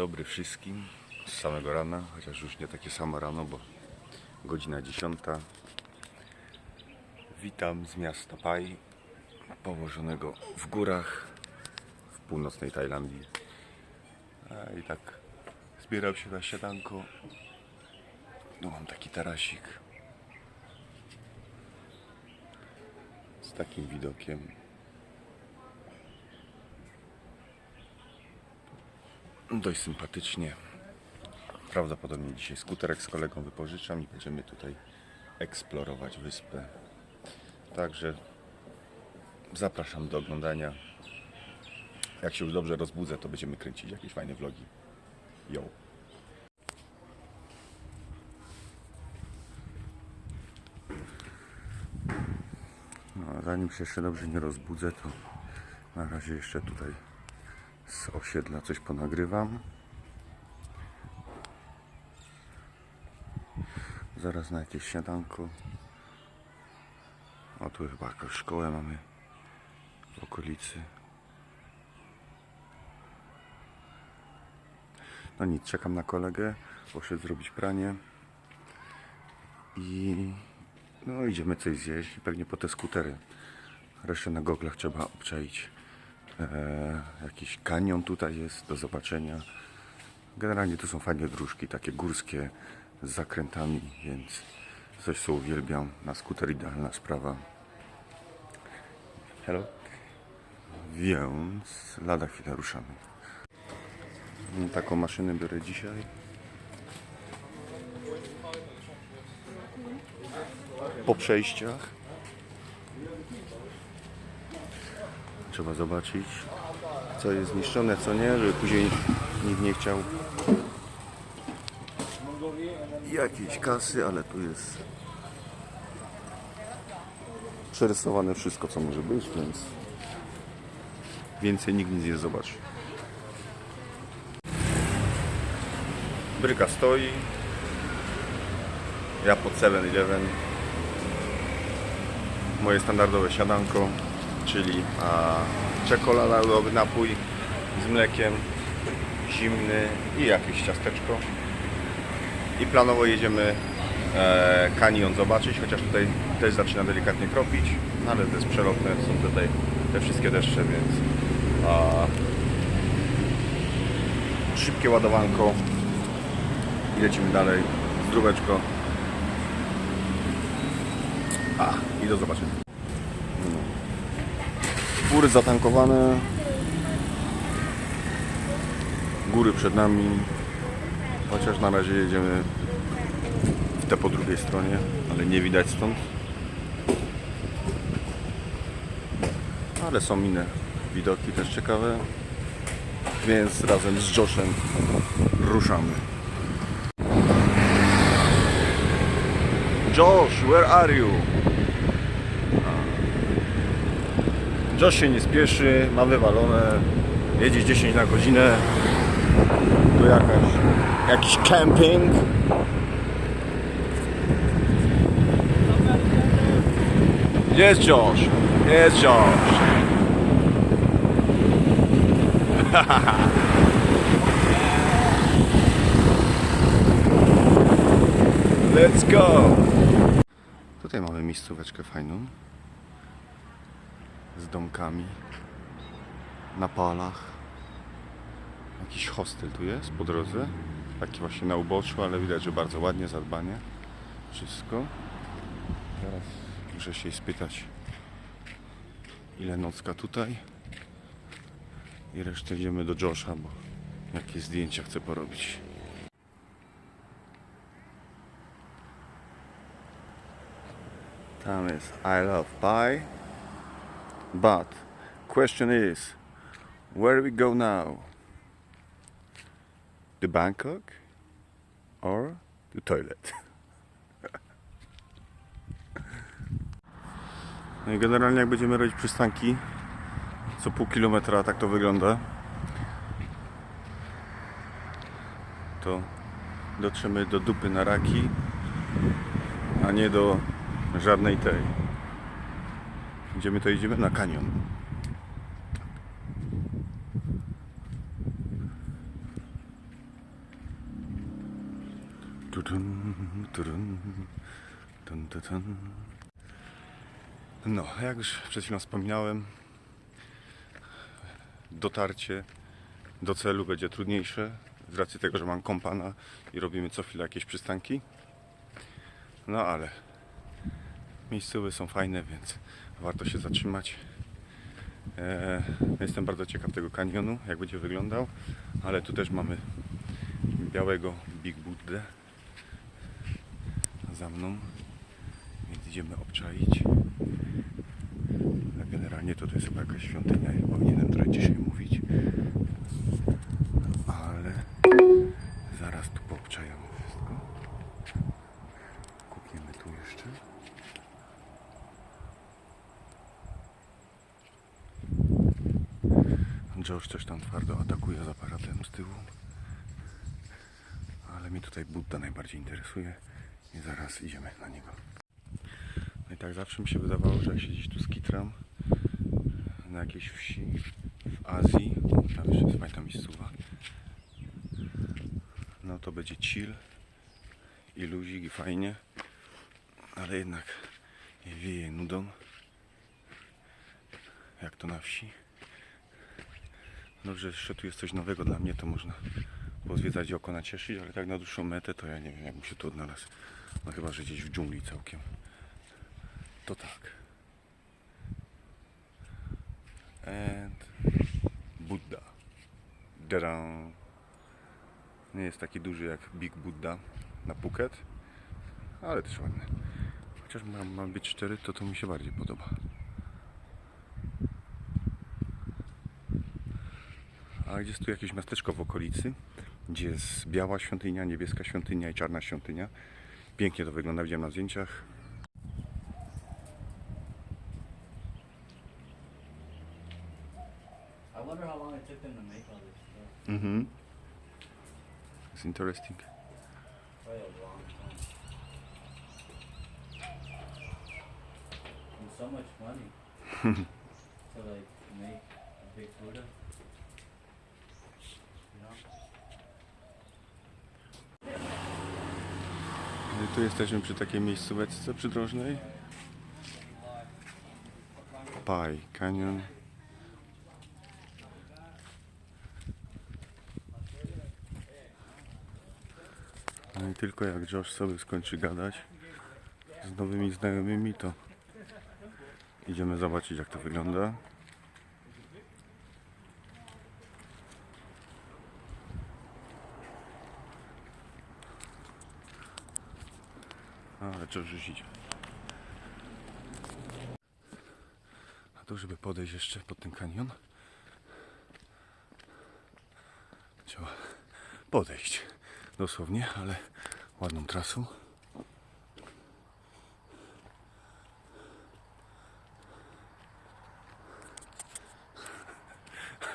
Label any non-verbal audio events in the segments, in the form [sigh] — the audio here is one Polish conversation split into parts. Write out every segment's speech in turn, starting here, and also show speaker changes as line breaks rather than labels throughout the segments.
dobry wszystkim z samego rana, chociaż już nie takie samo rano, bo godzina 10. Witam z miasta Pai, położonego w górach w północnej Tajlandii. I tak zbieram się na śniadanko. No mam taki tarasik z takim widokiem. Dość sympatycznie. Prawdopodobnie dzisiaj skuterek z kolegą wypożyczam i będziemy tutaj eksplorować wyspę. Także zapraszam do oglądania. Jak się już dobrze rozbudzę, to będziemy kręcić jakieś fajne vlogi. Yo. No, zanim się jeszcze dobrze nie rozbudzę, to na razie jeszcze tutaj z osiedla coś ponagrywam. Zaraz na jakieś śniadanko. O, tu chyba jakąś szkołę mamy w okolicy. No nic, czekam na kolegę. Poszedł zrobić pranie. I no idziemy coś zjeść i pewnie po te skutery. Resztę na goglach trzeba obczaić. E, jakiś kanion tutaj jest do zobaczenia. Generalnie to są fajne dróżki, takie górskie z zakrętami, więc coś co uwielbiam. Na skuter idealna sprawa. Hello. Więc lada chwilę ruszamy. Taką maszynę biorę dzisiaj. Po przejściach. Trzeba zobaczyć, co jest zniszczone, co nie, żeby później nikt nie chciał jakiejś kasy, ale tu jest przerysowane wszystko, co może być, więc więcej nikt nic nie zobaczy. Bryka stoi. Ja pod 7-Eleven. Moje standardowe siadanko, czyli czekoladowy napój z mlekiem, zimny i jakieś ciasteczko. I planowo jedziemy e, kanion zobaczyć, chociaż tutaj też zaczyna delikatnie kropić, ale to jest przelotne, są tutaj te wszystkie deszcze, więc a, szybkie ładowanko i lecimy dalej. Zdróweczko. A, i do zobaczenia. Góry zatankowane. Góry przed nami. Chociaż na razie jedziemy w te po drugiej stronie, ale nie widać stąd. Ale są inne widoki też ciekawe. Więc razem z Joshem ruszamy. Josh, where are you? Josh się nie spieszy, ma wywalone, jedzie 10 na godzinę. Tu jakaś, jakiś camping. Jest Josh, jest Josh. [laughs] Let's go! Tutaj mamy miejscóweczkę fajną. Z domkami. Na palach. Jakiś hostel tu jest po drodze. Taki właśnie na uboczu, ale widać, że bardzo ładnie zadbanie. Wszystko. Teraz muszę się spytać, ile nocka tutaj. I resztę idziemy do Josha, bo jakieś zdjęcia chcę porobić. Tam jest I love pie. But question is where we go now? To Bangkok or to toilet? [laughs] No i generalnie jak będziemy robić przystanki co pół kilometra, tak to wygląda. To dotrzemy do dupy na raki, a nie do żadnej tej. Gdzie to idziemy? Na kanion. No, jak już przed chwilą wspominałem, dotarcie do celu będzie trudniejsze z racji tego, że mam kompana i robimy co chwilę jakieś przystanki. No ale miejscowe są fajne, więc warto się zatrzymać. Eee, jestem bardzo ciekaw tego kanionu, jak będzie wyglądał, ale tu też mamy białego Big Buddę za mną, więc idziemy obczaić. Generalnie to, jest chyba jakaś świątynia, powinienem trochę dzisiaj mówić, ale zaraz tu poobczajamy wszystko. Kupiemy tu jeszcze. George coś tam twardo atakuje z aparatem z tyłu. Ale mnie tutaj Budda najbardziej interesuje i zaraz idziemy na niego. No i tak zawsze mi się wydawało, że jak się gdzieś tu skitram na jakiejś wsi w Azji, tam jeszcze jest fajna miejscowa, no to będzie chill i luzik i fajnie, ale jednak wieje nudą, jak to na wsi. No, że jeszcze tu jest coś nowego dla mnie, to można pozwiedzać i oko nacieszyć, ale tak na dłuższą metę to ja nie wiem, jakbym się tu odnalazł. No chyba, że gdzieś w dżungli całkiem. To tak. And Buddha. Dada. Nie jest taki duży jak Big Buddha na Phuket, ale też ładny. Chociaż ma, ma być cztery, to to mi się bardziej podoba. A gdzie jest tu jakieś miasteczko w okolicy, gdzie jest biała świątynia, niebieska świątynia i czarna świątynia. Pięknie to wygląda, widziałem na zdjęciach. Mhm. It's interesting.
Probably a long time. And so much money [laughs] to like make a big Buddha. You know?
No i tu jesteśmy przy takiej miejscóweczce przydrożnej. Pai Canyon. No i tylko jak Josh sobie skończy gadać z nowymi znajomymi, to idziemy zobaczyć jak to wygląda. Ale już idzie. A tu, żeby podejść jeszcze pod ten kanion, trzeba podejść dosłownie, ale ładną trasą.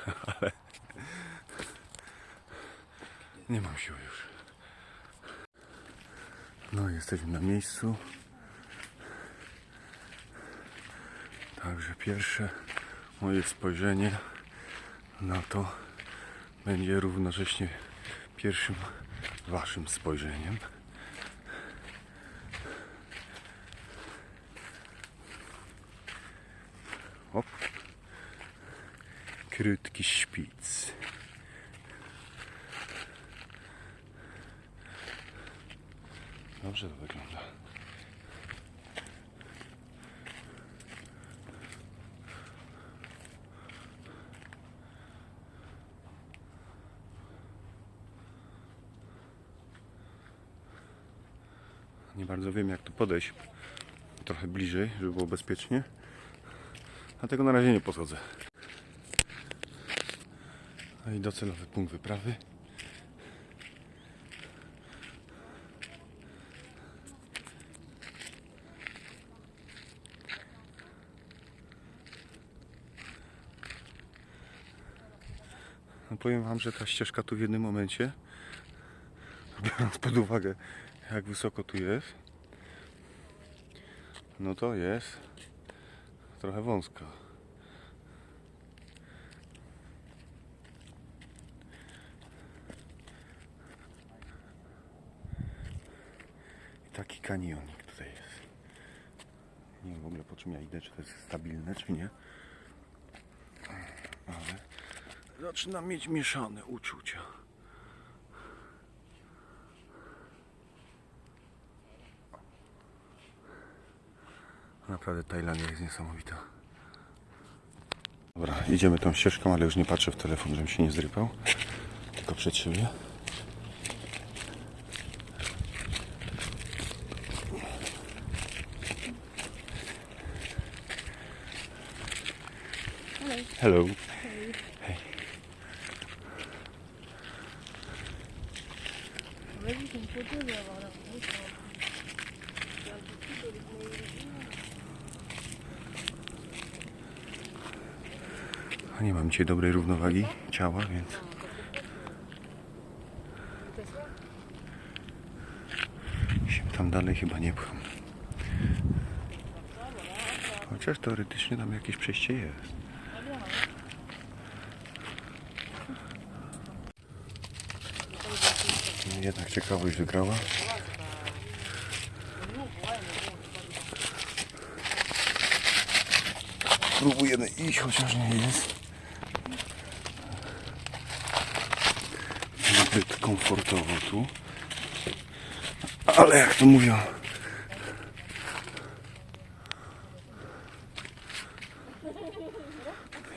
[laughs] Ale nie mam siły już. No, jesteśmy na miejscu. Także pierwsze moje spojrzenie na to będzie równocześnie pierwszym waszym spojrzeniem. Hop. Krótki szpic. Dobrze to wygląda. Nie bardzo wiem jak tu podejść trochę bliżej, żeby było bezpiecznie. Dlatego na razie nie podchodzę. No i docelowy punkt wyprawy. No powiem Wam, że ta ścieżka tu w jednym momencie, biorąc pod uwagę jak wysoko tu jest, no to jest trochę wąska. taki kanionik tutaj jest. Nie wiem w ogóle po czym ja idę, czy to jest stabilne, czy nie. Ale zaczynam mieć mieszane uczucia. Naprawdę Tajlandia jest niesamowita. Dobra, idziemy tą ścieżką, ale już nie patrzę w telefon, żebym się nie zrypał. Tylko przed siebie. Hello. Dzisiaj dobrej równowagi ciała, więc. Się tam dalej chyba nie pcham. Chociaż teoretycznie tam jakieś przejście jest. Jednak ciekawość wygrała. Próbujemy iść, chociaż nie jest. Zbyt komfortowo tu. Ale jak to mówią.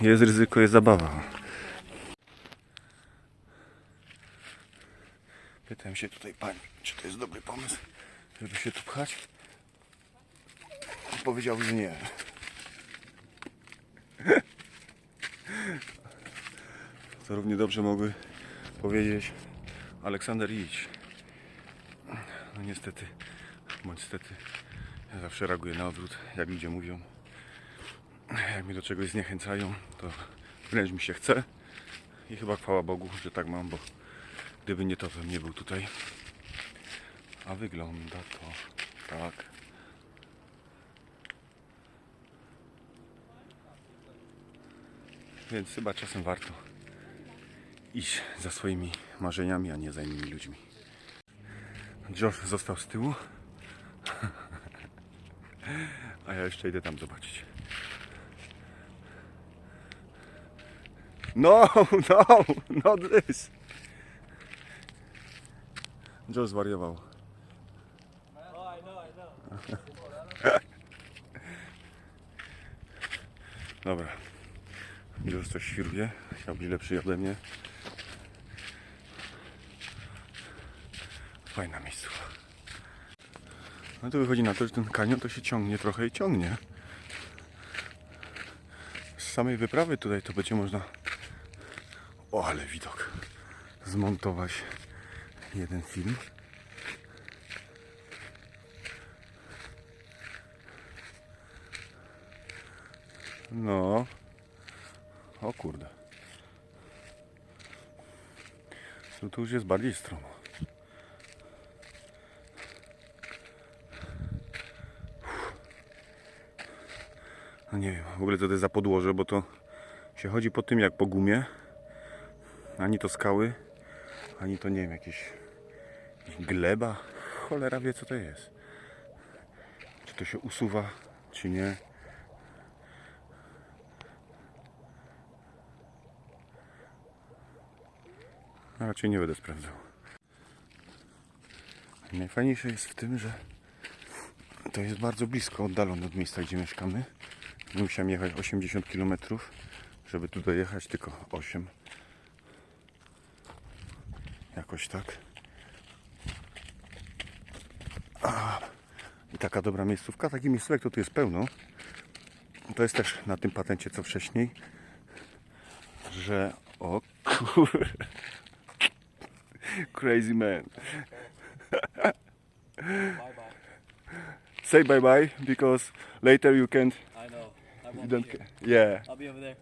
Jest ryzyko, jest zabawa. Pytałem się tutaj pani, czy to jest dobry pomysł, żeby się tu pchać. Powiedział, że nie. [laughs] To równie dobrze mogły powiedzieć Aleksander idź. No niestety, bądź stety, ja zawsze reaguję na odwrót, jak ludzie mówią. Jak mnie do czegoś zniechęcają, to wręcz mi się chce. I chyba chwała Bogu, że tak mam, bo gdyby nie to bym nie był tutaj. A wygląda to tak. Więc chyba czasem warto iść za swoimi marzeniami, a nie za innymi ludźmi. Josh został z tyłu. [laughs] A ja jeszcze idę tam zobaczyć. No, [laughs] no, not this. Josh zwariował. [laughs] Dobra. Josh coś świruje. Chciał być lepszy ode mnie. Fajna miejscowa. No to wychodzi na to, że ten kanion to się ciągnie trochę i ciągnie. Z samej wyprawy tutaj to będzie można... O, ale widok. Zmontować jeden film. No. O kurde. No tu już jest bardziej stromo. No nie wiem, w ogóle co to jest za podłoże, bo to się chodzi po tym jak po gumie. Ani to skały, ani to nie wiem, jakieś, gleba. Cholera wie co to jest. Czy to się usuwa, czy nie. A raczej nie będę sprawdzał. Najfajniejsze jest w tym, że to jest bardzo blisko, oddalone od miejsca, gdzie mieszkamy. Musiałem jechać 80 km, żeby tu dojechać, tylko 8. Jakoś tak. I taka dobra miejscówka. Takich miejscówek to tu jest pełno. To jest też na tym patencie co wcześniej, że o kur... Crazy man.
Bye bye.
Say bye bye because later you can't.
I. I
You
won't
don't.
be here.
Yeah.
I'll be over there.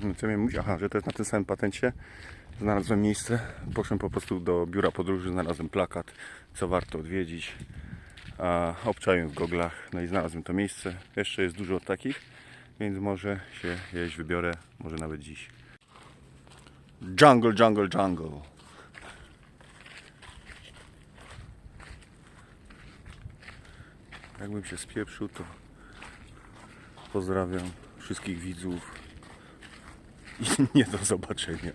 [laughs]
Co miałem mówić? Aha, że to jest na tym samym patencie. Znalazłem miejsce. Poszłem po prostu do biura podróży, znalazłem plakat, co warto odwiedzić. A obczaiłem w goglach, no i znalazłem to miejsce. Jeszcze jest dużo takich, więc może się jeść wybiorę, może nawet dziś. Jungle, jungle, jungle. Jakbym się spieprzył, to pozdrawiam wszystkich widzów i [laughs] nie do zobaczenia.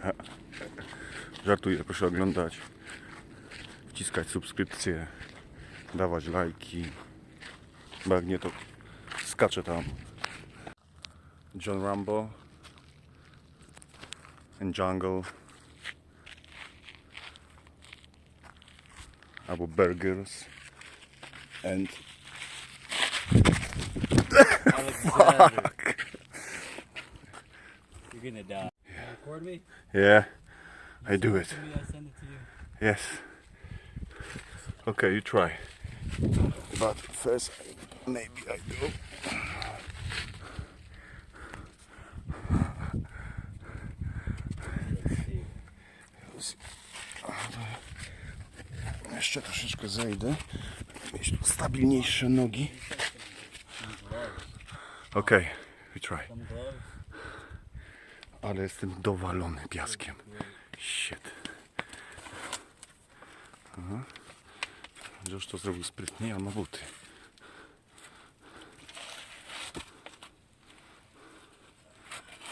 Żartuję, proszę oglądać, wciskać subskrypcje, dawać lajki, bo jak nie to skaczę tam. John Rambo and Jungle albo Burgers and
Alexander. [laughs] You're gonna die. You record me?
yeah, I do it.
To me, I send it to you.
Yes. Okay, you try. But first, maybe I do. Jeszcze troszeczkę zejdę. Mieć tu stabilniejsze nogi. Okay, we try. Ale jestem dowalony piaskiem. Shit. Aha. Josh to zrobił sprytnie, a ma buty.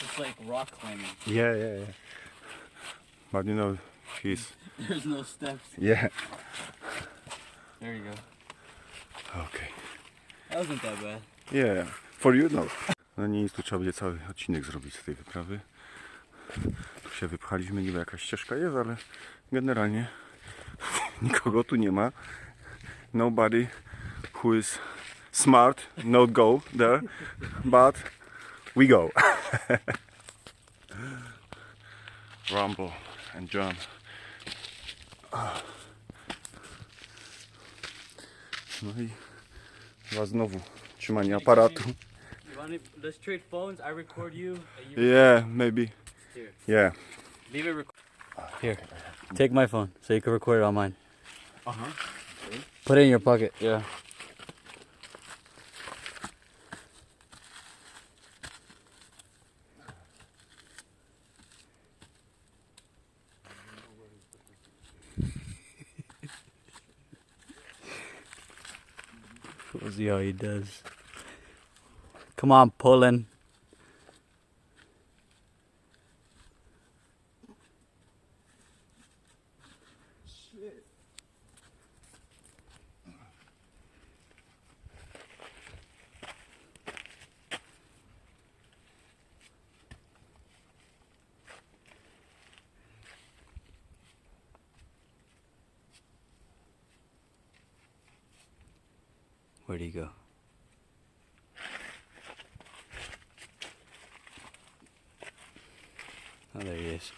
It's like rock climbing.
Yeah, yeah, yeah. But you know, he's...
There's no steps.
Yeah.
There you go.
Okay.
That wasn't that bad.
Yeah, for you no. No nic, tu trzeba będzie cały odcinek zrobić z tej wyprawy. Tu się wypchaliśmy, niby jakaś ścieżka jest, ale generalnie [laughs] nikogo tu nie ma. Nobody who is smart not go there, but we go. [laughs] Rumble and John. No i chyba znowu trzymanie aparatu.
You let's trade phones. I record you. And you
Yeah, maybe.
Here.
Yeah.
Leave it rec- Here. Take my phone so you can record it on mine.
Uh-huh.
Put it in your pocket. Yeah. [laughs] We'll see how he does. Come on, pulling. Where'd he go? Oh, there he is.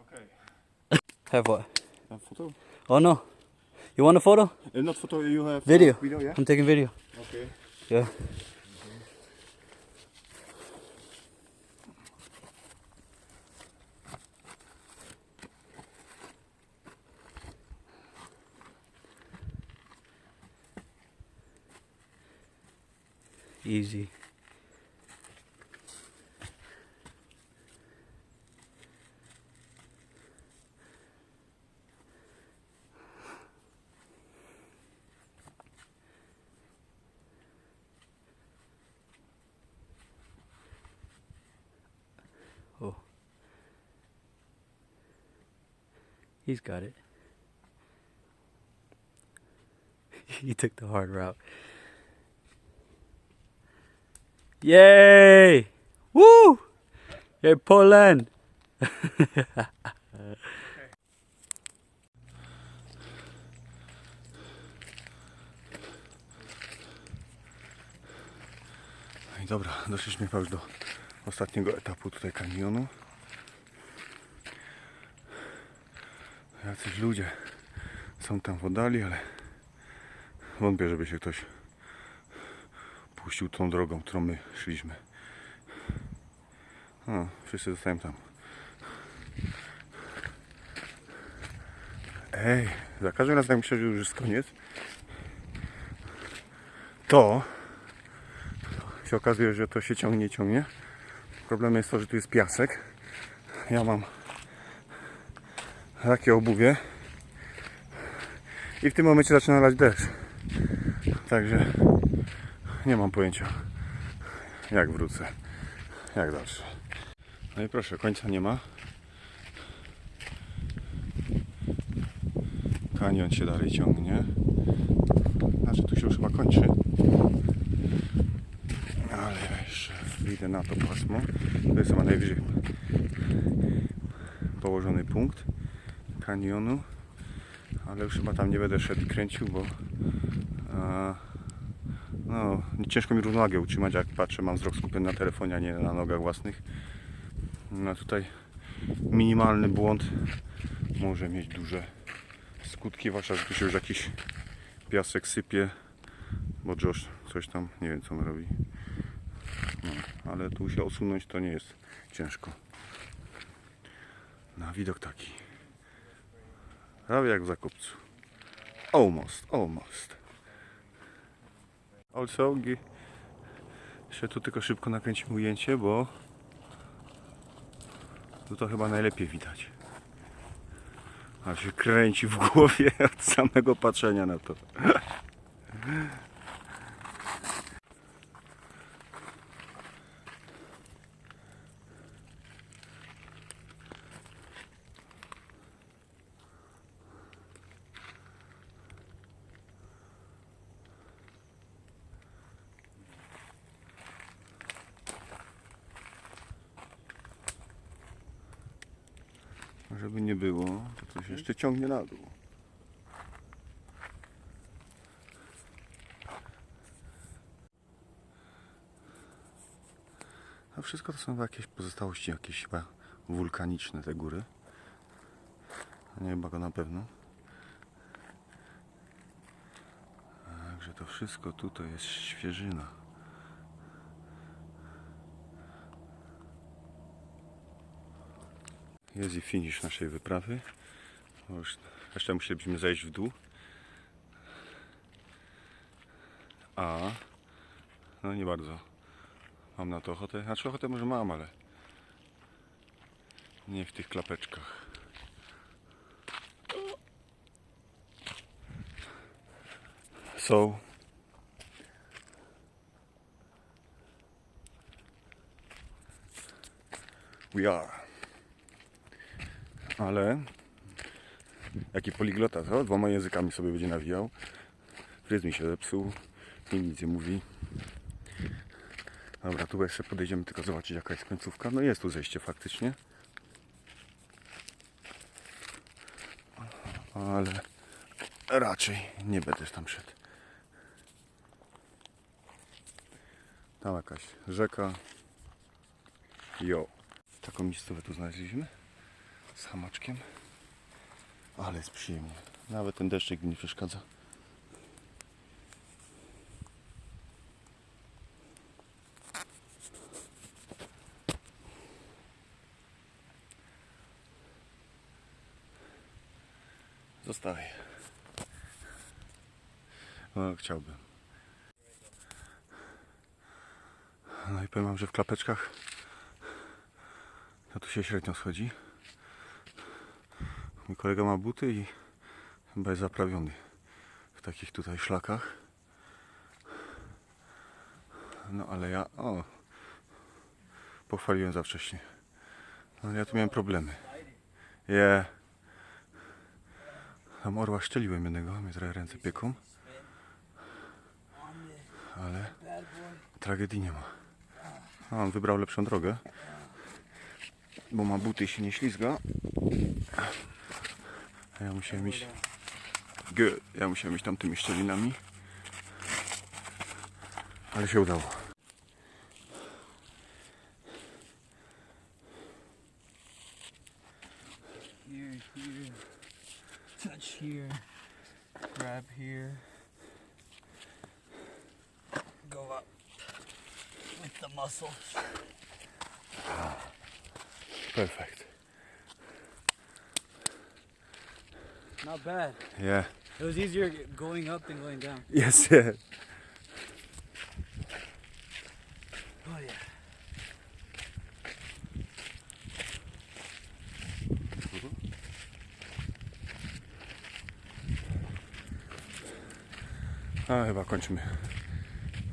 Okay.
Have what?
A photo?
Oh no. You want a photo?
Uh, not photo, you have
Video.
Video, yeah?
I'm taking video.
Okay.
Yeah. Easy. Oh. He's got it. [laughs] he took the hard route. Yay! Woo! Pulling.
No I dobra, doszliśmy już do ostatniego etapu tutaj kanionu. Jacyś ludzie są tam w oddali, ale wątpię, żeby się ktoś puścił tą drogą, którą my szliśmy. O, wszyscy zostają tam. Ej, za każdym razem myślę, że już jest koniec, to się okazuje, że to się ciągnie, ciągnie. Problem jest to, że tu jest piasek Ja mam takie obuwie i w tym momencie zaczyna lać deszcz. Także nie mam pojęcia jak wrócę, jak zawsze. No i proszę, końca nie ma. Kanion się dalej ciągnie. Znaczy tu się już chyba kończy. Ale jeszcze idę na to pasmo. To jest chyba najwyżej położony punkt kanionu. Ale już chyba tam nie będę szedł i kręcił, bo a, no, ciężko mi równowagę utrzymać, jak patrzę, mam wzrok skupiony na telefonie, a nie na nogach własnych. No tutaj minimalny błąd może mieć duże skutki, zwłaszcza, że tu się już jakiś piasek sypie, bo Josh coś tam, nie wiem co on robi. No, ale tu się osunąć to nie jest ciężko. Na widok taki. Prawie jak w Zakopcu. Almost, almost. Also, jeszcze tu tylko szybko nakręcimy ujęcie, bo tu to chyba najlepiej widać. A się kręci w głowie [laughs] od samego patrzenia na to. Żeby nie było, to coś jeszcze ciągnie na dół. A wszystko to są jakieś pozostałości, jakieś chyba wulkaniczne te góry. Nie chyba go na pewno. Także to wszystko tutaj jest świeżyna. Jest i finish naszej wyprawy. Już jeszcze musielibyśmy zejść w dół. A no nie bardzo mam na to ochotę. Znaczy ochotę może mam, ale nie w tych klapeczkach. So we are. Ale jaki poliglota, co? Dwoma językami sobie będzie nawijał. Fryz mi się zepsuł. I nic nie mówi. Dobra, tu jeszcze podejdziemy tylko zobaczyć jaka jest końcówka. No jest tu zejście faktycznie. Ale raczej nie będę tam szedł. Tam jakaś rzeka. Jo. Taką miejscówę tu znaleźliśmy. Z hamaczkiem. Ale jest przyjemnie. Nawet ten deszczyk mi nie przeszkadza. Zostawię. No, chciałbym. No i powiem wam, że w klapeczkach no tu się średnio schodzi. Mój kolega ma buty i chyba jest zaprawiony w takich tutaj szlakach. No ale ja, o, pochwaliłem za wcześnie. No ja tu miałem problemy. Je. Tam orła szczeliłem jednego, mnie trochę ręce pieką. Ale tragedii nie ma. A on wybrał lepszą drogę. Bo ma buty i się nie ślizga. A ja musiałem iść. Good. Ja musiałem iść tamtymi szczelinami. Ale się udało.
Here, here, touch here, grab here, go up with the muscles.
Perfect.
Not bad.
Yeah.
It was easier going up than going down.
Yes. [laughs] Yeah.
oh yeah.
A chyba kończymy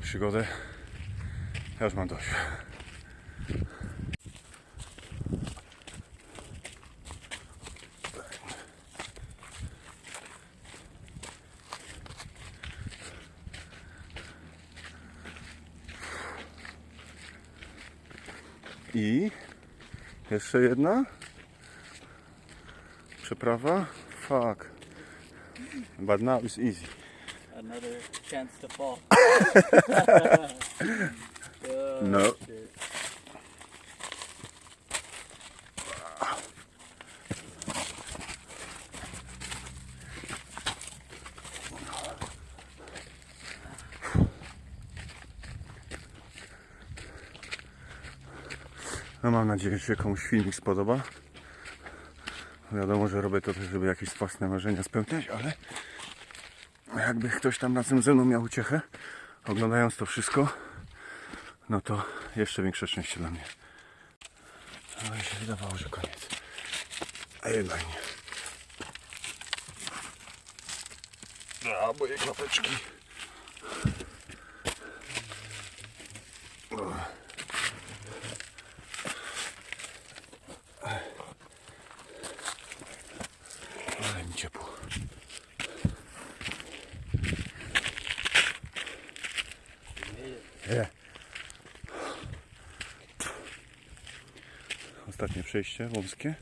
przygodę. Ja już mam dość. Jeszcze jedna przeprawa. Fuck. But now it's easy.
Another chance to fall. [laughs] [laughs]
No. Nadzieję, że komuś filmik spodoba. Wiadomo, że robię to też, żeby jakieś własne marzenia spełniać, ale jakby ktoś tam razem ze mną miał uciechę, oglądając to wszystko, no to jeszcze większe szczęście dla mnie. Ale się wydawało, że koniec. A jednak nie. A, moje klapeczki. Ale mi ciepło. Nie. Ostatnie przejście wąskie.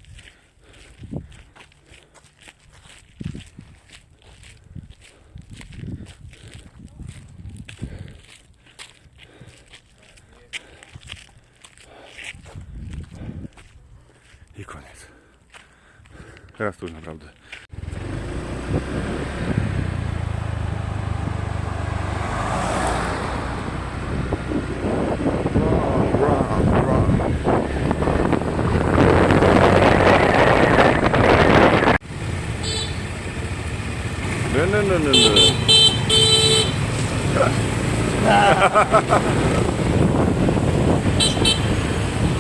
I koniec. Teraz to już naprawdę. No, no, no. [laughs]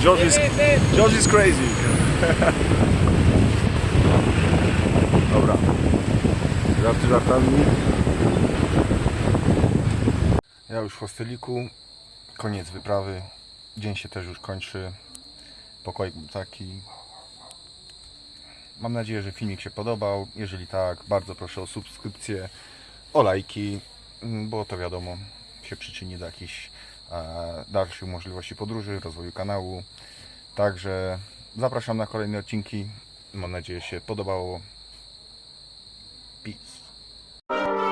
George is, George is crazy. [laughs] Dobra. Żarty żartami. Ja już w hosteliku. Koniec wyprawy. Dzień się też już kończy. Pokoik był taki. Mam nadzieję, że filmik się podobał. Jeżeli tak, bardzo proszę o subskrypcję, o lajki, mm, bo to wiadomo, się przyczyni do jakichś e, dalszych możliwości podróży, rozwoju kanału. Także zapraszam na kolejne odcinki. Mam nadzieję, że się podobało. Peace.